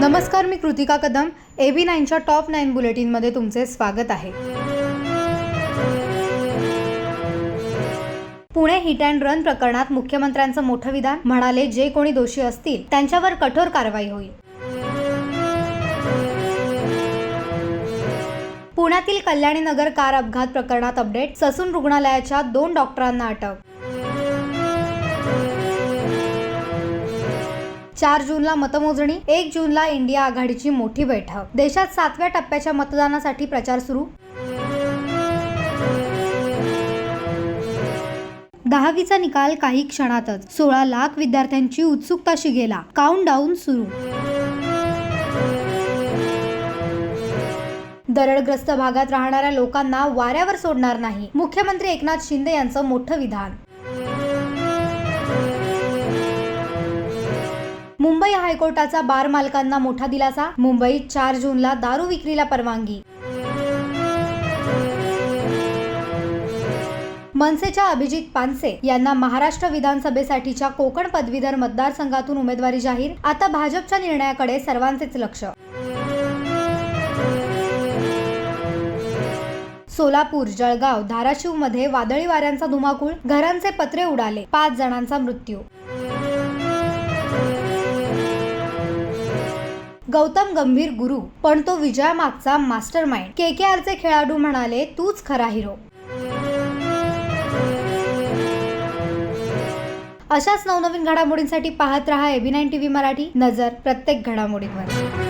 नमस्कार मी Kritika Kadam. A B नाईनच्या टॉप नाईन बुलेटिनमध्ये तुमचे स्वागत आहे. पुणे हिट अँड रन प्रकरणात मुख्यमंत्र्यांचं मोठं विधान. म्हणाले जे कोणी दोषी असतील त्यांच्यावर कठोर कारवाई होईल. पुण्यातील कल्याणी नगर कार अपघात प्रकरणात अपडेट. ससून रुग्णालयाच्या दोन डॉक्टरांना अटक. चार जूनला मतमोजणी एक जूनला इंडिया आघाडीची मोठी बैठक. देशात सातव्या टप्प्याच्या मतदानासाठी प्रचार सुरू. दहावीचा निकाल काही क्षणातच सोळा लाख विद्यार्थ्यांची उत्सुकताशी गेला. काउंट डाऊन सुरू. दरडग्रस्त भागात राहणाऱ्या लोकांना वाऱ्यावर सोडणार नाही. मुख्यमंत्री एकनाथ शिंदे यांचं मोठं विधान. मुंबई हायकोर्टाचा बार मालकांना मोठा दिलासा. मुंबईत चार जूनला दारू विक्रीला परवानगी. मनसेच्या अभिजित पानसे यांना महाराष्ट्र विधानसभेसाठीच्या कोकण पदवीधर मतदारसंघातून उमेदवारी जाहीर. आता भाजपच्या निर्णयाकडे सर्वांचेच लक्ष. सोलापूर जळगाव धाराशिवमध्ये वादळी वाऱ्यांचा धुमाकूळ. घरांचे पत्रे उडाले. पाच जणांचा मृत्यू. गौतम गंभीर गुरु पण तो विजयामागचा मास्टर माइंड के के आरचे खेळाडू म्हणाले तूच खरा हिरो. अशाच नवनवीन घडामोडींसाठी पाहत रहा एबी नाईन टीव्ही मराठी. नजर प्रत्येक घडामोडींवर.